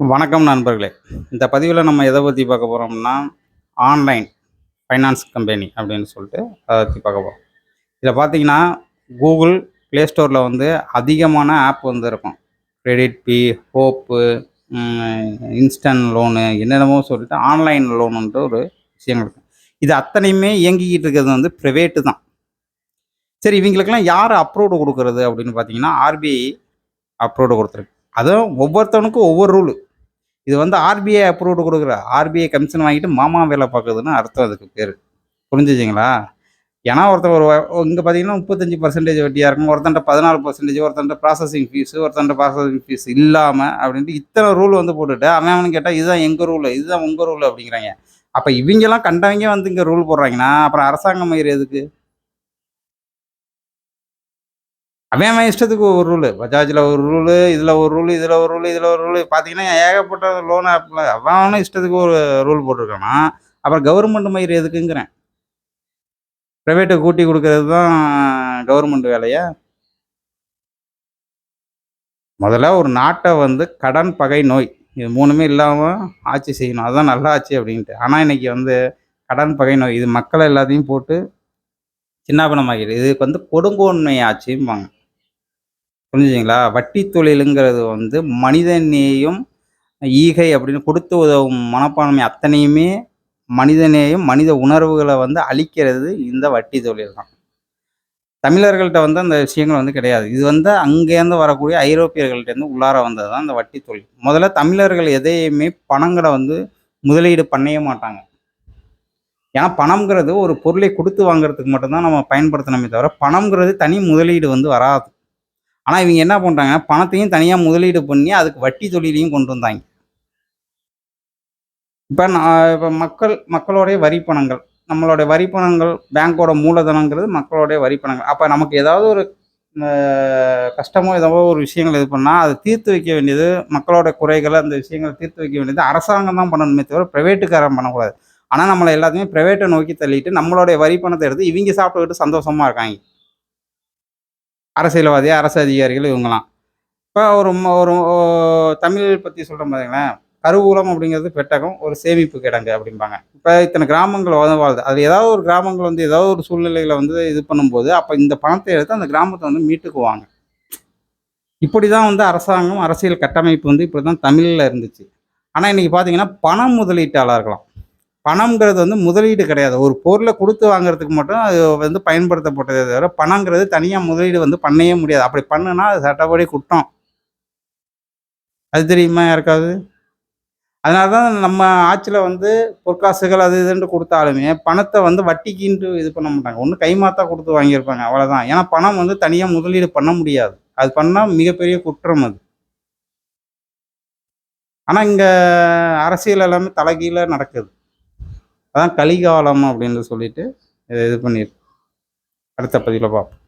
வணக்கம் நண்பர்களே. இந்த பதிவில் நம்ம எதை பற்றி பார்க்க போகிறோம்னா ஆன்லைன் ஃபைனான்ஸ் கம்பெனி அப்படின்னு சொல்லிட்டு அதை பற்றி பார்க்க போகிறோம் இதில் பார்த்தீங்கன்னா கூகுள் ப்ளே ஸ்டோரில் வந்து அதிகமான ஆப் வந்து இருக்கும். KreditBee hope instant loan என்னென்னமோ சொல்லிட்டு ஆன்லைன் லோனுன்ற ஒரு விஷயம் இருக்கு. இது அத்தனையுமே இயங்கிக்கிட்டு இருக்கிறது வந்து ப்ரைவேட்டு தான். சரி இவங்களுக்கெல்லாம் யார் அப்ரூவ்டு கொடுக்குறது அப்படின்னு பார்த்தீங்கன்னா ஆர்பிஐ அப்ரூவ்டு கொடுத்துருக்கு. அதுவும் ஒவ்வொருத்தவனுக்கும் ஒவ்வொரு ரூலு இது வந்து ஆர்பிஐ அப்ரூவ்டு கொடுக்குற. ஆர்பிஐ கமிஷன் வாங்கிட்டு மாமா வேலை பார்க்குதுன்னு அர்த்தம் அதுக்கு பேர். புரிஞ்சுச்சிங்களா ஏன்னா ஒருத்தர் ஒரு இங்கே பார்த்தீங்கன்னா முப்பத்தஞ்சு பர்சன்டேஜ் வட்டியாக இருக்கும். ஒருத்தன்ட்ட பதினாலு பர்சன்டேஜ் ஒருத்தன்ட்ட ப்ராசஸிங் ஃபீஸு ஒருத்தன்ட்ட ப்ராசஸிங் ஃபீஸ் இல்லாமல் அப்படின்ட்டு இத்தனை ரூல் வந்து போட்டுட்டு அவன் அவனு கேட்டால் இதுதான் எங்கள் ரூல் இதுதான் உங்கள் ரூல் அப்படிங்கிறாங்க. அப்போ இவங்கெல்லாம் கண்டவங்க வந்து இங்கே ரூல் போடுறாங்கன்னா அப்புறம் அரசாங்கம் மயிர் எதுக்கு? அவன் அவன் இஷ்டத்துக்கு ஒரு ரூலு பஜாஜில் ஒரு ரூலு இதில் ஒரு ரூலு இதில் ஒரு ரூலு இதில் ஒரு ரூலு பார்த்தீங்கன்னா ஏகப்பட்ட லோன் ஆப்பில் அவன் அவனும் இஷ்டத்துக்கு ஒரு ரூல் போட்டிருக்கானா? அப்புறம் கவர்மெண்ட் மயிர் எதுக்குங்கிறேன். ப்ரைவேட்டை கூட்டி கொடுக்கறது தான் கவர்மெண்ட் வேலையா? முதல்ல ஒரு நாட்டை வந்து கடன் பகை நோய் இது மூணுமே இல்லாமல் ஆட்சி செய்யணும். அதுதான் நல்லா ஆட்சி அப்படின்ட்டு. ஆனால் இன்றைக்கி வந்து கடன் பகை நோய் இது மக்களை எல்லாத்தையும் போட்டு சின்னாபனமாகிடுது. இதுக்கு வந்து கொடுங்கோன்மை ஆட்சிம்பாங்க. புரிஞ்சுங்களா வட்டி தொழிலுங்கிறது வந்து மனிதநேயம் ஈகை அப்படின்னு கொடுத்து உதவும் மனப்பான்மை அத்தனையுமே மனிதநேயம் மனித உணர்வுகளை வந்து அழிக்கிறது இந்த வட்டி தொழில் தான் தமிழர்கள்ட்ட வந்து அந்த விஷயங்கள் வந்து கிடையாது. இது வந்து அங்கேருந்து வரக்கூடிய ஐரோப்பியர்கள்ட்டேருந்து உள்ளார வந்தது தான் இந்த வட்டி தொழில். முதல்ல தமிழர்கள் எதையுமே பணங்களை வந்து முதலீடு பண்ணவே மாட்டாங்க. ஏன்னா பணம்ங்கிறது ஒரு பொருளை கொடுத்து வாங்குறதுக்கு மட்டும்தான் நம்ம பயன்படுத்தணுமே தவிர பணம்ங்கிறது தனி முதலீடு வந்து வராது. ஆனால் இவங்க என்ன பண்ணுறாங்க பணத்தையும் தனியாக முதலீடு பண்ணி அதுக்கு வட்டி தொழிலையும் கொண்டு வந்தாங்க. இப்போ நான் இப்போ மக்கள் மக்களுடைய வரி பணங்கள். நம்மளுடைய வரி பணங்கள் பேங்க்கோட மூலதனங்கிறது மக்களுடைய வரி பணங்கள். அப்போ நமக்கு ஏதாவது ஒரு கஷ்டமோ ஏதோ ஒரு விஷயங்கள் இது பண்ணால் அதை தீர்த்து வைக்க வேண்டியது மக்களோட குறைகளை அந்த விஷயங்களை தீர்த்து வைக்க வேண்டியது அரசாங்கம் தான் பண்ணணுமே தவிர ப்ரைவேட்டுக்காரன் பண்ணக்கூடாது. ஆனால் நம்மளை எல்லாத்தையுமே ப்ரைவேட்டை நோக்கி தள்ளிட்டு நம்மளுடைய வரி பணத்தை எடுத்து இவங்க சாப்பிட்டுக்கிட்டு சந்தோஷமாக இருக்காங்க. அரசியல்வாதி அரசு அதிகாரிகள் இவங்கலாம். இப்போ ஒரு ஒரு தமிழ் பற்றி சொல்கிறோம் பார்த்தீங்களேன் கருவூலம் அப்படிங்கிறது பெட்டகம் ஒரு சேமிப்பு கிடங்கு அப்படிம்பாங்க. இப்போ இத்தனை கிராமங்கள் வாழ்து அதில் அது ஏதாவது ஒரு கிராமங்கள் வந்து ஏதாவது ஒரு சூழ்நிலையில் வந்து இது பண்ணும்போது அப்போ இந்த பணத்தை எடுத்து அந்த கிராமத்தை வந்து மீட்டுக்குவாங்க. இப்படி தான் வந்து அரசாங்கம் அரசியல் கட்டமைப்பு வந்து இப்படி தான் தமிழில் இருந்துச்சு. ஆனால் இன்றைக்கி பார்த்தீங்கன்னா பணம் முதலீட்டாளர்களாம். பணம்ங்கிறது வந்து முதலீடு கிடையாது. ஒரு பொருளை கொடுத்து வாங்குறதுக்கு மட்டும் அது வந்து பயன்படுத்தப்பட்டதே தவிர பணங்கிறது தனியாக முதலீடு வந்து பண்ணவே முடியாது. அப்படி பண்ணுனா அது சட்டப்படி குற்றம். அது தெரியுமா யாருக்காவது? அதனால தான் நம்ம ஆட்சியில் வந்து பொற்காசுகள் அது இதுன்னு கொடுத்தாலுமே பணத்தை வந்து வட்டிக்குன்ட்டு இது பண்ண மாட்டாங்க. ஒன்று கைமாத்தா கொடுத்து வாங்கியிருப்பாங்க. அவ்வளோதான் ஏன்னா பணம் வந்து தனியாக முதலீடு பண்ண முடியாது. அது பண்ணால் மிகப்பெரிய குற்றம் அது. ஆனால் இங்கே அரசியல் எல்லாமே தலைகீழ நடக்குது. அதான் கலிகாலம் அப்படின்னு சொல்லிட்டு இதை இது பண்ணியிருக்கு அடுத்த பதிவில் பார்ப்போம்.